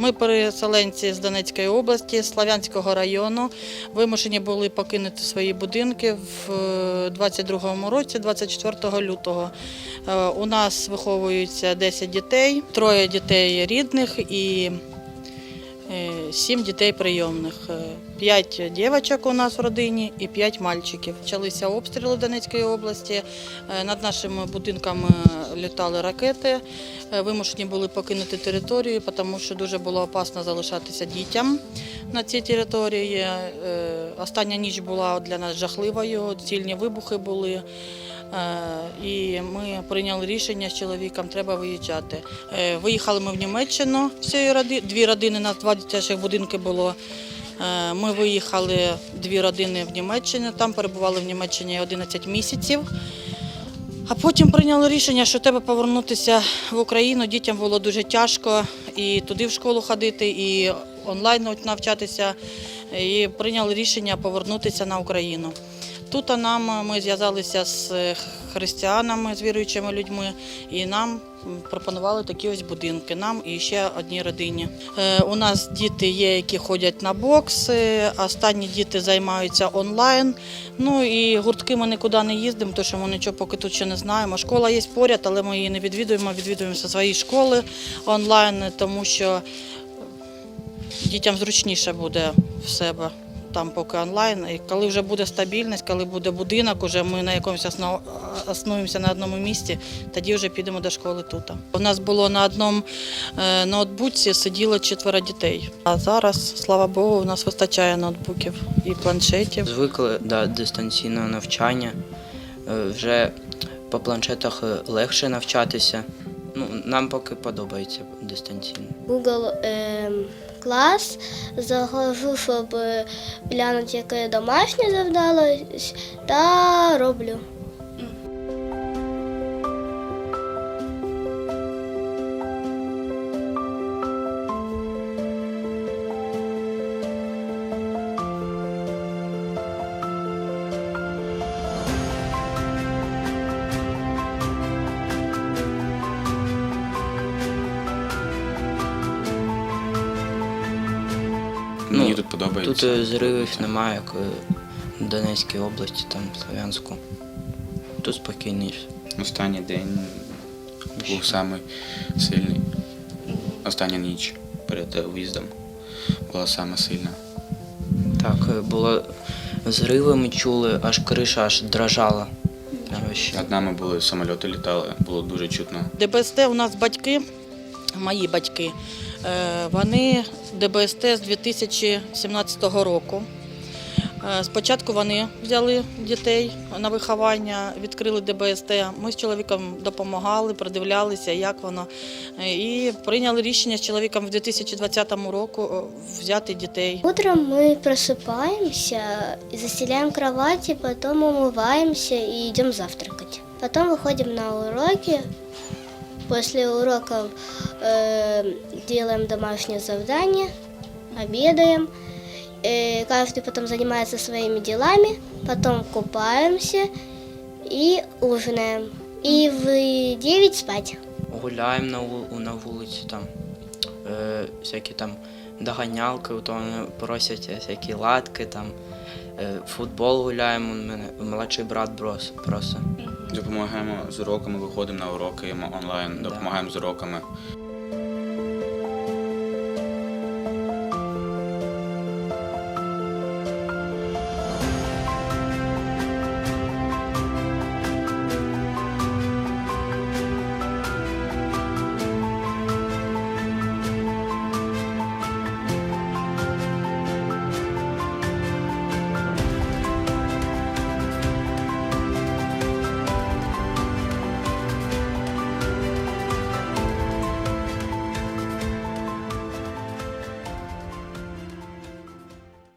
Ми переселенці з Донецької області, Славянського району. Вимушені були покинути свої будинки в 22-му році, 24 лютого. Е, У нас виховуються 10 дітей, троє дітей рідних і е, сім дітей прийомних. Е, П'ять дівчаток у нас в родині і п'ять мальчиків. Почалися обстріли Донецької області. Е, Над нашими будинками літали ракети. Е, Вимушені були покинути територію, тому що дуже було опасно залишатися дітям на цій території. Е, Остання ніч була для нас жахливою, цільні вибухи були. Е, І ми прийняли рішення з чоловіком, треба виїжджати. Е, Виїхали ми в Німеччину всією. Дві родини, нас два дитячих будинки було. Е, Ми виїхали дві родини в Німеччину, там перебували в Німеччині 11 місяців. А потім прийняли рішення, що треба повернутися в Україну. Дітям було дуже тяжко і туди в школу ходити, і онлайн навчатися. І прийняли рішення повернутися на Україну. Тут нам ми зв'язалися з християнами, з віруючими людьми, і нам пропонували такі ось будинки. Нам і ще одній родині. Е, У нас діти є, які ходять на бокси, останні діти займаються онлайн. Ну і гуртки ми нікуди не їздимо, тому що ми нічого поки тут ще не знаємо. Школа є поряд, але ми її не відвідуємо. Відвідуємо зі свої школи онлайн, тому що дітям зручніше буде в себе там поки онлайн. І коли вже буде стабільність, коли буде будинок, уже ми на якомусь основ... основуємося на одному місці, тоді вже підемо до школи тут. У нас було на одному е, ноутбуці сиділо четверо дітей. А зараз, слава Богу, у нас вистачає ноутбуків і планшетів. Звикли до дистанційного навчання. Е, Вже по планшетах е, легше навчатися. Ну, нам поки подобається дистанційно. Google е, клас, захожу, щоб е, глянути, яке домашнє завдалось, та роблю. Мені тут подобається. Тут е, зривів немає, як е, в Донецькій області, там Слов'янську. Тут спокійніше. Останній день був самий сильний. Остання ніч перед е, виїздом була саме сильна. Так, було зриви ми чули, аж криша аж дрожала. Над нами були самольоти літали, було дуже чутно. ДБСТ у нас батьки, мої батьки, вони ДБСТ з 2017 року. Е, Спочатку вони взяли дітей на виховання, відкрили ДБСТ. Ми з чоловіком допомагали, придивлялися, як воно. Е, І прийняли рішення з чоловіком в 2020 року е, взяти дітей. Утром мы просыпаемся, застеляем кровати, потом умываемся и идем завтракать. Потом выходим на уроки. После уроков э, делаем домашнее задание, обедаем. Э, каждый потом занимается своими делами, потом купаемся и ужинаем. И в 9 спать. Гуляємо на, ву- на вулиці там. Е, всякі там доганялки, то вони просять е, всякі латки, там, е, футбол гуляємо, у мене молодший брат брос, просить. Допомагаємо з уроками, виходимо на уроки онлайн, допомагаємо з уроками.